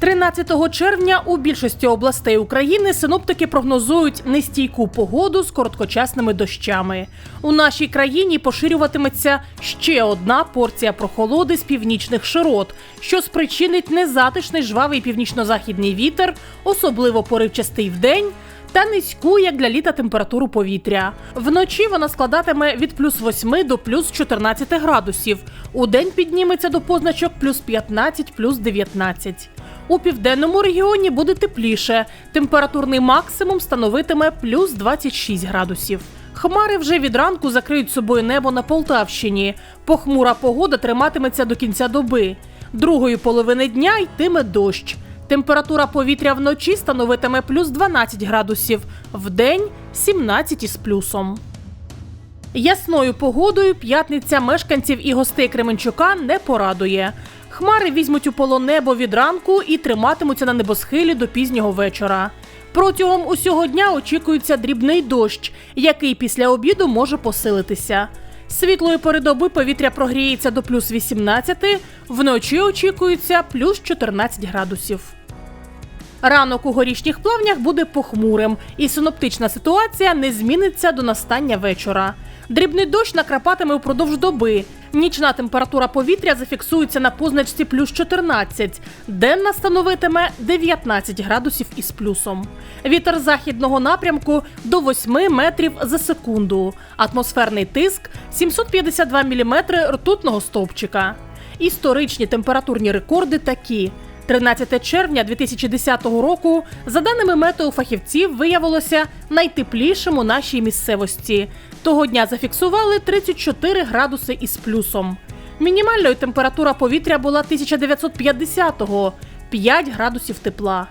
13 червня у більшості областей України синоптики прогнозують нестійку погоду з короткочасними дощами. У нашій країні поширюватиметься ще одна порція прохолоди з північних широт, що спричинить незатишний жвавий північно-західний вітер, особливо поривчастий вдень, та низьку, як для літа, температуру повітря. Вночі вона складатиме від плюс 8 до плюс 14 градусів. У день підніметься до позначок плюс 15, плюс 19. У південному регіоні буде тепліше. Температурний максимум становитиме плюс 26 градусів. Хмари вже від ранку закриють собою небо на Полтавщині. Похмура погода триматиметься до кінця доби. Другої половини дня йтиме дощ. Температура повітря вночі становитиме плюс 12 градусів, вдень 17 із плюсом. Ясною погодою п'ятниця мешканців і гостей Кременчука не порадує. Хмари візьмуть у полон небо від ранку і триматимуться на небосхилі до пізнього вечора. Протягом усього дня очікується дрібний дощ, який після обіду може посилитися. Світлої пори доби повітря прогріється до плюс 18, вночі очікується плюс 14 градусів. Ранок у горішніх плавнях буде похмурим, і синоптична ситуація не зміниться до настання вечора. Дрібний дощ накрапатиме упродовж доби. Нічна температура повітря зафіксується на позначці плюс 14, денна становитиме 19 градусів із плюсом. Вітер західного напрямку до 8 метрів за секунду. Атмосферний тиск 752 міліметри ртутного стовпчика. Історичні температурні рекорди такі. 13 червня 2010 року, за даними метеофахівців, виявилося найтеплішим у нашій місцевості. Того дня зафіксували 34 градуси із плюсом. Мінімальною температура повітря була 1950-го – 5 градусів тепла.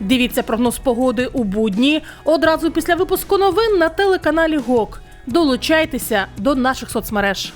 Дивіться прогноз погоди у будні одразу після випуску новин на телеканалі ГОК. Долучайтеся до наших соцмереж.